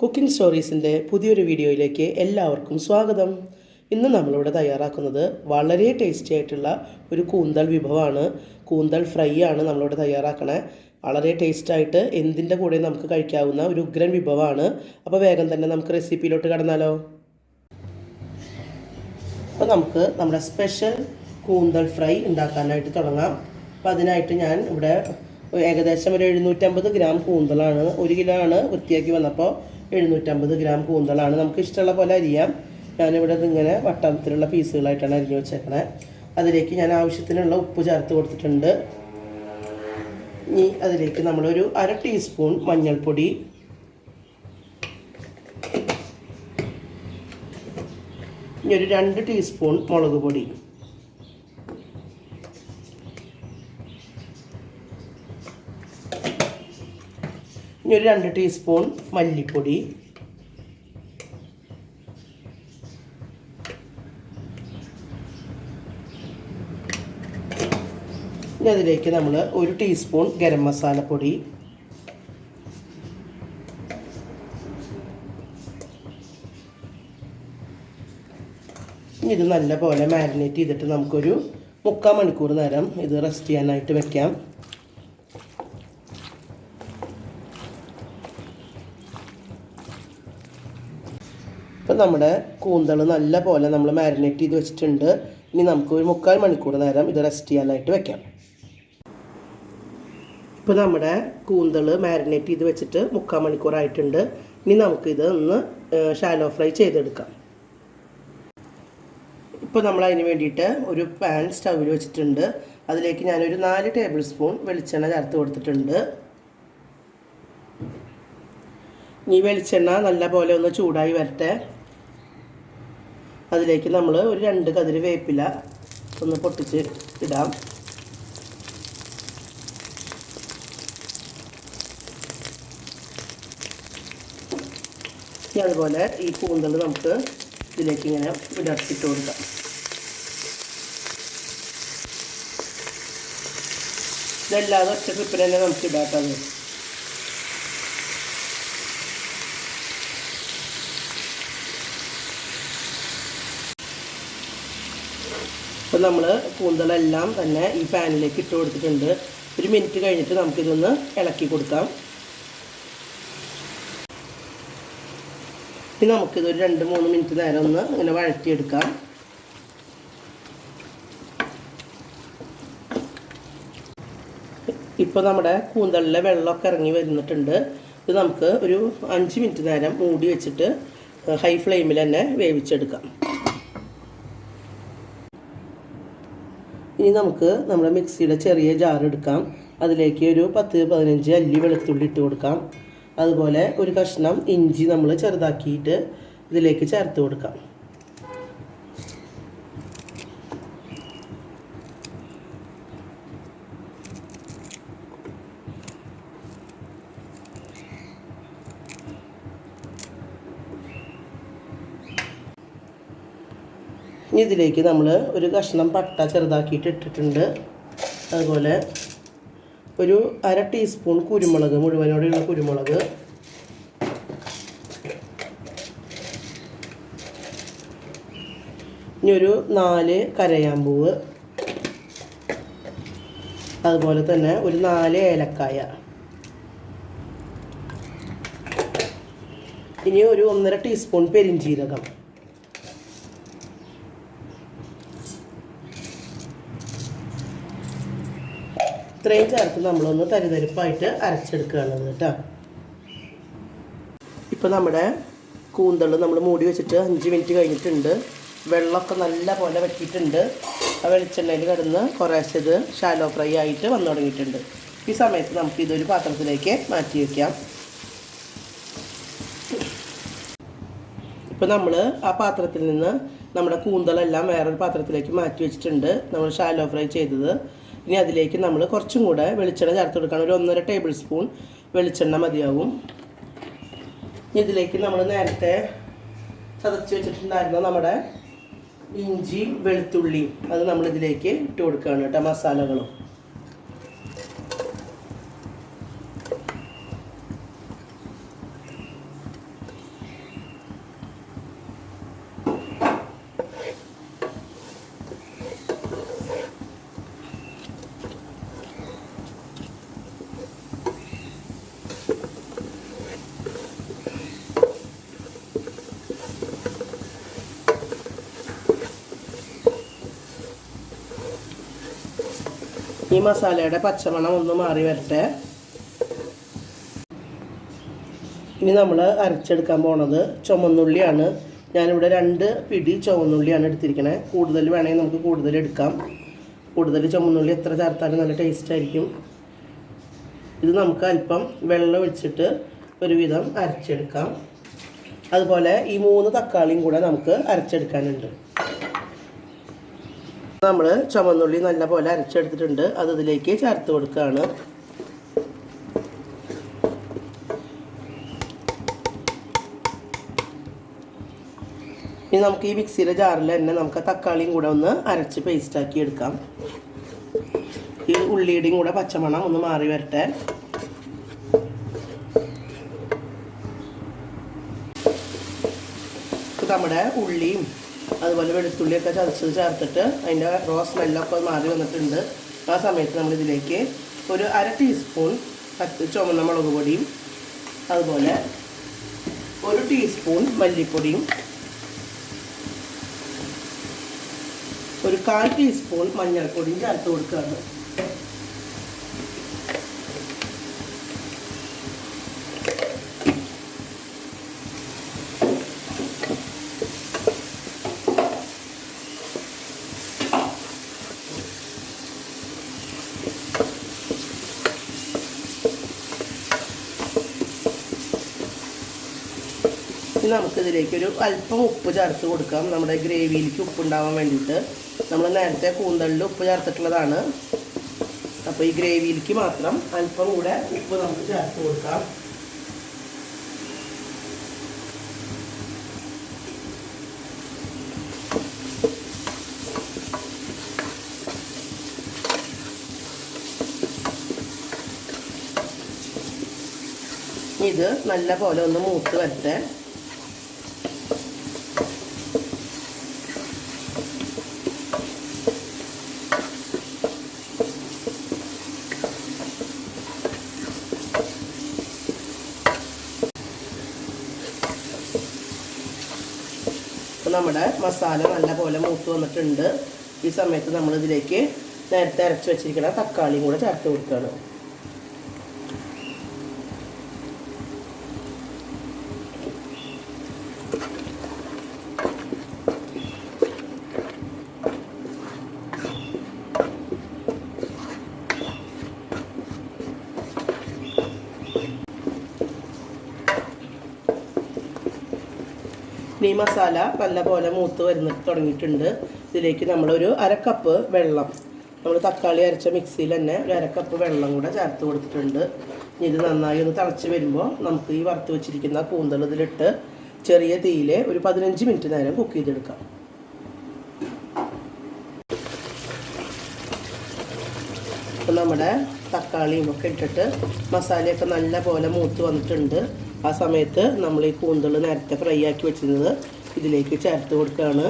Cooking സ്റ്റോറീസിന്റെ പുതിയൊരു വീഡിയോയിലേക്ക് എല്ലാവർക്കും സ്വാഗതം. ഇന്ന് നമ്മളിവിടെ തയ്യാറാക്കുന്നത് വളരെ ടേസ്റ്റി ആയിട്ടുള്ള ഒരു കൂന്തൽ വിഭവമാണ്. കൂന്തൽ ഫ്രൈ ആണ് നമ്മളിവിടെ തയ്യാറാക്കണേ. വളരെ ടേസ്റ്റായിട്ട് എന്തിന്റെ കൂടെ നമുക്ക് കഴിക്കാവുന്ന ഒരു ഉഗ്രൻ വിഭവമാണ്. അപ്പോൾ വേഗം തന്നെ നമുക്ക് റെസിപ്പിയിലോട്ട് കടന്നാലോ. അപ്പോൾ നമുക്ക് നമ്മുടെ സ്പെഷ്യൽ കൂന്തൽ ഫ്രൈ ഉണ്ടാക്കാനായിട്ട് തുടങ്ങാം. അപ്പോൾ അതിനായിട്ട് ഞാൻ ഇവിടെ ഏകദേശം ഒരു എഴുന്നൂറ്റമ്പത് ഗ്രാം കൂന്തലാണ് ഒരു കിലോ ആണ് വൃത്തിയാക്കി വന്നപ്പോൾ എഴുന്നൂറ്റമ്പത് ഗ്രാം കൂന്തളാണ്. നമുക്ക് ഇഷ്ടമുള്ള പോലെ അരിയാം. ഞാനിവിടെ ഇതിങ്ങനെ വട്ടത്തിലുള്ള പീസുകളായിട്ടാണ് അരിഞ്ഞു വെച്ചേക്കണേ. അതിലേക്ക് ഞാൻ ആവശ്യത്തിനുള്ള ഉപ്പ് ചേർത്ത് കൊടുത്തിട്ടുണ്ട്. ഇനി അതിലേക്ക് നമ്മളൊരു അര ടീസ്പൂൺ മഞ്ഞൾപ്പൊടി. ഇനി ഒരു രണ്ട് ടീസ്പൂൺ മുളക് പൊടി. ഇനി ഒരു രണ്ട് ടീസ്പൂൺ മല്ലിപ്പൊടി. ഇനി അതിലേക്ക് നമ്മൾ ഒരു ടീസ്പൂൺ ഗരം മസാലപ്പൊടി ഇത് നല്ലപോലെ മാരിനേറ്റ് ചെയ്തിട്ട് നമുക്കൊരു മുക്കാൽ മണിക്കൂർ നേരം ഇത് റെസ്റ്റ് ചെയ്യാനായിട്ട് വെക്കാം. ഇപ്പം നമ്മുടെ കൂന്തൾ നല്ല പോലെ നമ്മൾ മാരിനേറ്റ് ചെയ്ത് വെച്ചിട്ടുണ്ട്. ഇനി നമുക്ക് ഒരു മുക്കാൽ മണിക്കൂർ നേരം ഇത് റെസ്റ്റ് ചെയ്യാനായിട്ട് വെക്കാം. ഇപ്പോൾ നമ്മുടെ കൂന്തൾ മാരിനേറ്റ് ചെയ്ത് വെച്ചിട്ട് മുക്കാൽ മണിക്കൂറായിട്ടുണ്ട് ഇനി നമുക്കിത് ഒന്ന് ഷാലോ ഫ്രൈ ചെയ്തെടുക്കാം. ഇപ്പോൾ നമ്മൾ അതിന് വേണ്ടിയിട്ട് ഒരു പാൻ സ്റ്റൗവിൽ വെച്ചിട്ടുണ്ട്. അതിലേക്ക് ഞാനൊരു നാല് ടേബിൾ സ്പൂൺ വെളിച്ചെണ്ണ ചേർത്ത് കൊടുത്തിട്ടുണ്ട്. ഈ വെളിച്ചെണ്ണ നല്ല പോലെ ഒന്ന് ചൂടായി വരട്ടെ. അതിലേക്ക് നമ്മൾ ഒരു രണ്ട് കതിര് വേപ്പില ഒന്ന് പൊട്ടിച്ച് ഇടാം. ഇനി അതുപോലെ ഈ കൂന്തൽ നമുക്ക് ഇതിലേക്ക് ഇങ്ങനെ വിടർത്തിട്ട് കൊടുക്കാം. ഇതല്ലാതെ ഒറ്റ ട്രിപ്പിൽ തന്നെ നമുക്ക് ഇടാക്കാം അപ്പോൾ നമ്മൾ കൂന്തളെല്ലാം തന്നെ ഈ പാനിലേക്ക് ഇട്ട് കൊടുത്തിട്ടുണ്ട്. ഒരു മിനിറ്റ് കഴിഞ്ഞിട്ട് നമുക്കിതൊന്ന് ഇളക്കി കൊടുക്കാം. ഇനി നമുക്കിതൊരു രണ്ട് മൂന്ന് മിനിറ്റ് നേരം ഒന്ന് ഇങ്ങനെ വഴറ്റിയെടുക്കാം. ഇപ്പോൾ നമ്മുടെ കൂന്തളിലെ വെള്ളമൊക്കെ ഇറങ്ങി വരുന്നിട്ടുണ്ട്. ഇത് നമുക്ക് ഒരു അഞ്ച് മിനിറ്റ് നേരം മൂടി വെച്ചിട്ട് ഹൈ ഫ്ലെയിമിൽ തന്നെ വേവിച്ചെടുക്കാം. ഇനി നമുക്ക് നമ്മുടെ മിക്സിയുടെ ചെറിയ ജാർ എടുക്കാം. അതിലേക്ക് ഒരു പത്ത് പതിനഞ്ച് അല്ലി വെളുത്തുള്ളി ഇട്ട് കൊടുക്കാം. അതുപോലെ ഒരു കഷ്ണം ഇഞ്ചി നമ്മൾ ചെറുതാക്കിയിട്ട് ഇതിലേക്ക് ചേർത്ത് കൊടുക്കാം. ഇനി ഇതിലേക്ക് നമ്മൾ ഒരു കഷ്ണം പട്ട ചെറുതാക്കിയിട്ട് ഇട്ടിട്ടുണ്ട്. അതുപോലെ ഒരു അര ടീസ്പൂൺ കുരുമുളക് മുഴുവനോടെയുള്ള കുരുമുളക്. ഇനി ഒരു നാല് കരയാമ്പൂവ്. അതുപോലെ തന്നെ ഒരു നാല് ഏലക്കായ. ഇനി ഒരു ഒന്നര ടീസ്പൂൺ പെരിഞ്ചീരകം. ഇത്രയും ചേർത്ത് നമ്മളൊന്ന് തരിതരിപ്പായിട്ട് അരച്ചെടുക്കുകയാണ് കേട്ടോ. ഇപ്പോൾ നമ്മുടെ കൂന്തൾ നമ്മൾ മൂടി വെച്ചിട്ട് അഞ്ച് മിനിറ്റ് കഴിഞ്ഞിട്ടുണ്ട്. വെള്ളമൊക്കെ നല്ല പോലെ വെക്കിയിട്ടുണ്ട് ആ വെളിച്ചെണ്ണയിൽ കിടന്ന് കുറേശ്ശെ ഇത് ഷാലോ ഫ്രൈ ആയിട്ട് വന്നു തുടങ്ങിയിട്ടുണ്ട്. ഈ സമയത്ത് നമുക്ക് ഇതൊരു പാത്രത്തിലേക്ക് മാറ്റി വയ്ക്കാം ഇപ്പോൾ നമ്മൾ ആ പാത്രത്തിൽ നിന്ന് നമ്മുടെ കൂന്തളെല്ലാം വേറൊരു പാത്രത്തിലേക്ക് മാറ്റി വെച്ചിട്ടുണ്ട്. നമ്മൾ ഷാലോ ഫ്രൈ ചെയ്തത്. ഇനി അതിലേക്ക് നമ്മൾ കുറച്ചും കൂടെ വെളിച്ചെണ്ണ ചേർത്ത് കൊടുക്കണം. ഒരു ഒന്നര ടേബിൾ സ്പൂൺ വെളിച്ചെണ്ണ മതിയാവും. ഇനി ഇതിലേക്ക് നമ്മൾ നേരത്തെ ചതച്ച് വെച്ചിട്ടുണ്ടായിരുന്ന നമ്മുടെ ഇഞ്ചി വെളുത്തുള്ളി അത് നമ്മളിതിലേക്ക് ഇട്ട് കൊടുക്കുകയാണ് കേട്ടോ മസാലകളും. ഈ മസാലയുടെ പച്ചമണം ഒന്ന് മാറി വരട്ടെ. ഇനി നമ്മൾ അരച്ചെടുക്കാൻ പോണത് ചുമന്നുള്ളിയാണ്. ഞാനിവിടെ രണ്ട് പിടി ചുവന്നുള്ളിയാണ് എടുത്തിരിക്കണത് കൂടുതൽ വേണമെങ്കിൽ നമുക്ക് കൂടുതൽ എടുക്കാം. കൂടുതൽ ചുമന്നുള്ളി എത്ര ചേർത്താലും നല്ല ടേസ്റ്റ് ആയിരിക്കും. ഇത് നമുക്ക് അല്പം വെള്ളം ഒഴിച്ചിട്ട് ഒരുവിധം അരച്ചെടുക്കാം. അതുപോലെ ഈ മൂന്ന് തക്കാളിയും കൂടെ നമുക്ക് അരച്ചെടുക്കാനുണ്ട്. നമ്മൾ ചുമന്നുള്ളി നല്ല പോലെ അരച്ചെടുത്തിട്ടുണ്ട്. അത് ഇതിലേക്ക് ചേർത്ത് കൊടുക്കുകയാണ് ഇനി നമുക്ക് ഈ മിക്സിയുടെ ജാറിൽ തന്നെ നമുക്ക് തക്കാളിയും കൂടെ ഒന്ന് അരച്ച് പേസ്റ്റാക്കി എടുക്കാം. ഈ ഉള്ളിയുടെയും കൂടെ പച്ചമണം ഒന്ന് മാറി വരട്ടെ. നമ്മുടെ ഉള്ളിയും അതുപോലെ വെളുത്തുള്ളിയൊക്കെ ചതച്ചത് ചേർത്തിട്ട് അതിന്റെ റോ സ്മെല്ലൊക്കെ മാറി വന്നിട്ടുണ്ട്. ആ സമയത്ത് നമ്മളിതിലേക്ക് ഒരു അര ടീസ്പൂൺ ചുമന്ന മുളക് പൊടിയും അതുപോലെ ഒരു ടീസ്പൂൺ മല്ലിപ്പൊടിയും ഒരു കാൽ ടീസ്പൂൺ മഞ്ഞൾപ്പൊടിയും ചേർത്ത് കൊടുക്കുകയാണ്. ഇനി നമുക്കിതിലേക്ക് ഒരു അല്പം ഉപ്പ് ചേർത്ത് കൊടുക്കാം. നമ്മുടെ ഗ്രേവിയിലേക്ക് ഉപ്പ് ഉണ്ടാവാൻ വേണ്ടിയിട്ട്. നമ്മൾ നേരത്തെ കൂന്തളിൽ ഉപ്പ് ചേർത്തിട്ടുള്ളതാണ്. അപ്പോൾ ഈ ഗ്രേവിയിലേക്ക് മാത്രം അല്പം കൂടെ ഉപ്പ് നമുക്ക് ചേർത്ത് കൊടുക്കാം. ഇത് നല്ല പോലെ ഒന്ന് മൂത്ത് വരട്ടെ. നമ്മുടെ മസാല നല്ലപോലെ മൂത്ത് വന്നിട്ടുണ്ട്. ഈ സമയത്ത് നമ്മളിതിലേക്ക് നേരത്തെ അരച്ച് വെച്ചിരിക്കുന്ന തക്കാളിയും കൂടെ ചേർത്ത് കൊടുക്കുകയാണ്. ഈ മസാല നല്ല പോലെ മൂത്ത് വരുന്ന തുടങ്ങിയിട്ടുണ്ട്. ഇതിലേക്ക് നമ്മളൊരു അരക്കപ്പ് കപ്പ് വെള്ളം നമ്മൾ തക്കാളി അരച്ച മിക്സിയിൽ തന്നെ ഒരു അരക്കപ്പ് കപ്പ് വെള്ളം കൂടെ ചേർത്ത് കൊടുത്തിട്ടുണ്ട്. ഇനി ഇത് നന്നായി ഒന്ന് തിളച്ച് വരുമ്പോൾ നമുക്ക് ഈ വറുത്ത് വെച്ചിരിക്കുന്ന കൂന്തൽ ഇതിലിട്ട് ചെറിയ തീയിൽ ഒരു പതിനഞ്ച് മിനിറ്റ് നേരം കുക്ക് ചെയ്തെടുക്കാം. അപ്പോൾ നമ്മുടെ തക്കാളിയും ഒക്കെ ഇട്ടിട്ട് മസാലയൊക്കെ നല്ല പോലെ മൂത്ത് വന്നിട്ടുണ്ട്. ആ സമയത്ത് നമ്മൾ ഈ കൂന്തൾ നേരത്തെ ഫ്രൈ ആക്കി വെച്ചിരുന്നത് ഇതിലേക്ക് ചേർത്ത് കൊടുക്കുകയാണ്.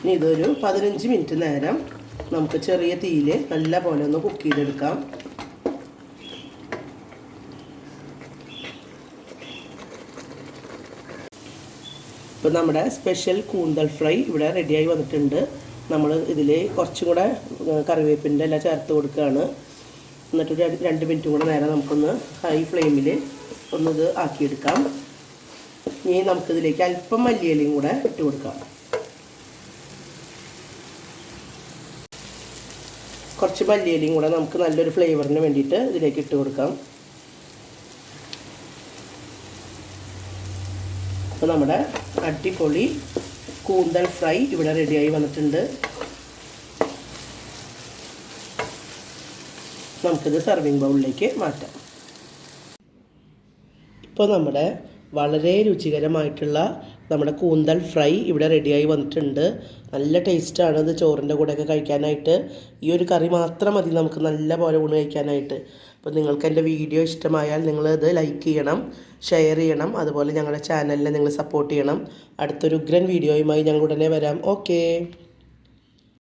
ഇനി ഇതൊരു പതിനഞ്ച് മിനിറ്റ് നേരം നമുക്ക് ചെറിയ തീയിൽ നല്ല പോലെ ഒന്ന് കുക്ക് ചെയ്തെടുക്കാം. ഇപ്പോൾ നമ്മുടെ സ്പെഷ്യൽ കൂന്തൽ ഫ്രൈ ഇവിടെ റെഡിയായി വന്നിട്ടുണ്ട്. നമ്മൾ ഇതിൽ കുറച്ചും കൂടെ കറിവേപ്പിന്റെ എല്ലാം ചേർത്ത് കൊടുക്കുകയാണ്. എന്നിട്ട് രണ്ട് മിനിറ്റും കൂടെ നേരം നമുക്കൊന്ന് ഹൈ ഫ്ലെയിമിൽ ഒന്നിത് ആക്കിയെടുക്കാം. ഇനി നമുക്കിതിലേക്ക് അല്പം മല്ലിയിലയും കൂടെ ഇട്ട് കൊടുക്കാം. കുറച്ച് മല്ലിയിലയും കൂടെ നമുക്ക് നല്ലൊരു ഫ്ലേവറിന് വേണ്ടിയിട്ട് ഇതിലേക്ക് ഇട്ട് കൊടുക്കാം. അപ്പോൾ നമ്മുടെ അടിപൊളി കൂന്തൽ ഫ്രൈ ഇവിടെ റെഡിയായി വന്നിട്ടുണ്ട്. നമുക്കിത് സർവിങ് ബൗളിലേക്ക് മാറ്റാം. ഇപ്പോൾ നമ്മുടെ വളരെ രുചികരമായിട്ടുള്ള നമ്മുടെ കൂന്തൽ ഫ്രൈ ഇവിടെ റെഡിയായി വന്നിട്ടുണ്ട്. നല്ല ടേസ്റ്റാണ് ഇത് ചോറിന്റെ കൂടെയൊക്കെ കഴിക്കാനായിട്ട്. ഈ ഒരു കറി മാത്രം മതി നമുക്ക് നല്ല പോലെ ഊണ് കഴിക്കാനായിട്ട്. അപ്പോൾ നിങ്ങൾക്ക് എന്റെ വീഡിയോ ഇഷ്ടമായാൽ നിങ്ങളത് ലൈക്ക് ചെയ്യണം ഷെയർ ചെയ്യണം അതുപോലെ ഞങ്ങളുടെ ചാനലിനെ നിങ്ങൾ സപ്പോർട്ട് ചെയ്യണം. അടുത്തൊരു ഉഗ്രൻ വീഡിയോയുമായി ഞങ്ങൾ ഉടനെ വരാം. ഓക്കേ